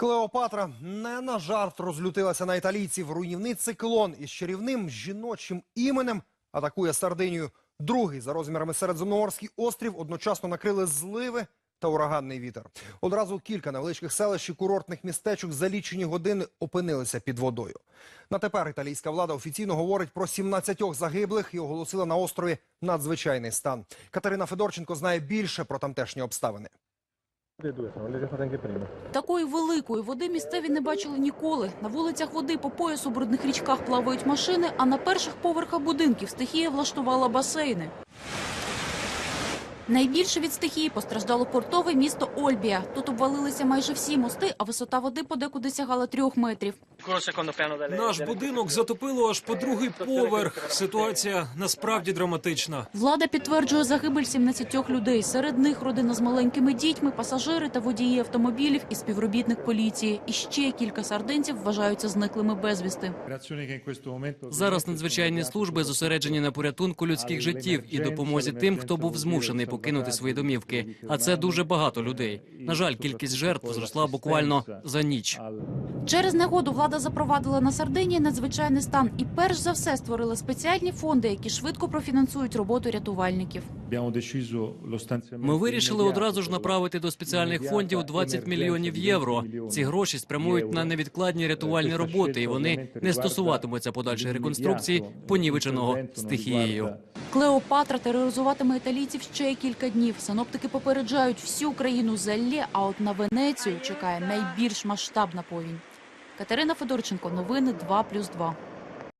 Клеопатра не на жарт розлютилася на італійців. Руйнівний циклон із чарівним жіночим іменем атакує Сардинію. Другий за розмірами середземноморський острів одночасно накрили зливи та ураганний вітер. Одразу кілька невеличких селищ і курортних містечок за лічені години опинилися під водою. На тепер італійська влада офіційно говорить про 17 загиблих і оголосила на острові надзвичайний стан. Катерина Федорченко знає більше про тамтешні обставини. Такої великої води місцеві не бачили ніколи. На вулицях води по пояс у брудних річках плавають машини, а на перших поверхах будинків стихія влаштувала басейни. Найбільше від стихії постраждало портове місто Ольбія. Тут обвалилися майже всі мости, а висота води подекуди сягала трьох метрів. Наш будинок затопило аж по другий поверх. Ситуація насправді драматична. Влада підтверджує загибель 17 людей. Серед них родина з маленькими дітьми, пасажири та водії автомобілів і співробітник поліції. І ще кілька сардинців вважаються зниклими безвісти. Зараз надзвичайні служби зосереджені на порятунку людських життів і допомозі тим, хто був змушений покинути свої домівки. А це дуже багато людей. На жаль, кількість жертв зросла буквально за ніч. Через негоду влада запровадила на Сардинії надзвичайний стан і перш за все створила спеціальні фонди, які швидко профінансують роботу рятувальників. Ми вирішили одразу ж направити до спеціальних фондів 20 мільйонів євро. Ці гроші спрямують на невідкладні рятувальні роботи, і вони не стосуватимуться подальшої реконструкції понівеченого стихією. Клеопатра тероризуватиме італійців ще кілька днів. Синоптики попереджають всю країну залє, а от на Венецію чекає найбільш масштабна повінь. Катерина Федорченко, новини 2+,2.